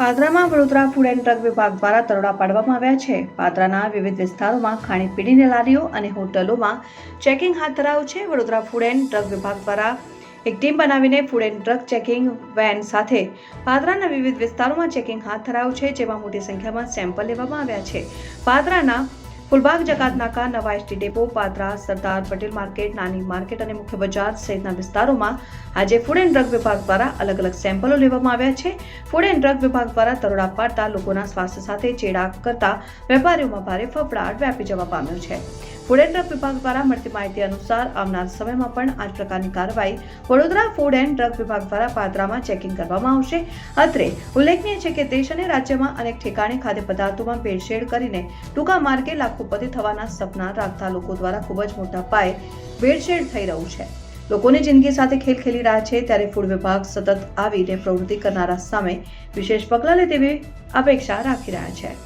પાદરામાં Vadodara food and drug વિભાગ દ્વારા દરોડા પાડવામાં આવ્યા છે. પાદરાના વિવિધ વિસ્તારોમાં ખાણીપીણીની લારીઓ અને હોટલોમાં ચેકિંગ હાથ ધરાયું છે. વડોદરા ફૂડ એન્ડ ડ્રગ વિભાગ દ્વારા એક ટીમ બનાવીને food and drug checking van સાથે પાદરાના વિવિધ વિસ્તારોમાં ચેકિંગ હાથ ધરાયું છે, જેમાં મોટી સંખ્યામાં સેમ્પલ લેવામાં આવ્યા છે. પાદરાના ફુલબાગ જકાત નાકા નવા ST depot, Padra, Sardar Patel market, નાની માર્કેટ અને મુખ્ય બજાર સહિતના વિસ્તારોમાં આજે ફૂડ એન્ડ ડ્રગ વિભાગ દ્વારા અલગ અલગ સેમ્પલો લેવામાં આવ્યા છે. ફૂડ એન્ડ ડ્રગ વિભાગ દ્વારા દરોડા પાડતા લોકોના સ્વાસ્થ્ય સાથે ચેડા કરતા વેપારીઓમાં ભારે ફફડાટ વ્યાપી જવા પામ્યો છે. ફૂડ એન્ડ ડ્રગ વિભાગ દ્વારા મળતી માહિતી અનુસાર આવનાર સમયમાં પણ આ પ્રકારની કાર્યવાહી વડોદરા ફૂડ એન્ડ ડ્રગ વિભાગ દ્વારા પાદરામાં ચેકિંગ કરવામાં આવશે. અત્રે ઉલ્લેખનીય છે કે દેશ અને રાજ્યમાં અનેક ઠેકાણે ખાદ્ય પદાર્થોમાં ભેળસેળ કરીને ટૂંકા માર્ગે લાખોપતિ થવાના સપના રાખતા લોકો દ્વારા ખૂબ જ મોટા પાયે ભેળસેળ થઈ રહ્યું છે. લોકોની જિંદગી સાથે ખેલ ખેલી રહ્યા છે ત્યારે ફૂડ વિભાગ સતત આવીને પ્રવૃત્તિ કરનારા સામે વિશેષ પગલાં લે તેવી અપેક્ષા રાખી રહ્યા છે.